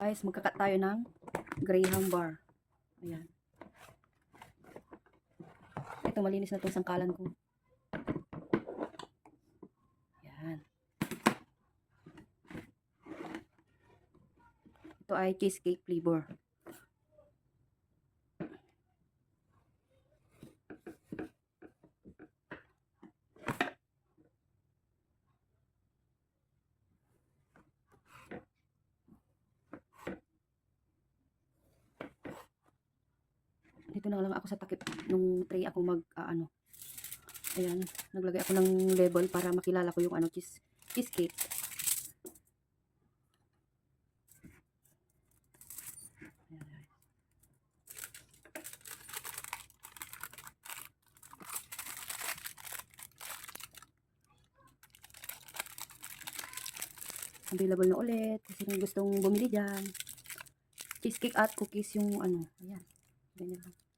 Guys, magkakat tayo ng Graham bar. Ayan. Ito, malinis na itong sangkalan ko. Ayan. Ito ay cheesecake flavor. Dito na lang ako sa takip nung tray ako mag ah, ano ayan naglagay ako ng label para makilala ko yung ano cheese cheesecake. Available na ulit. Kasi kung gustong bumili dyan cheesecake at cookies yung ano ayan ganyan lang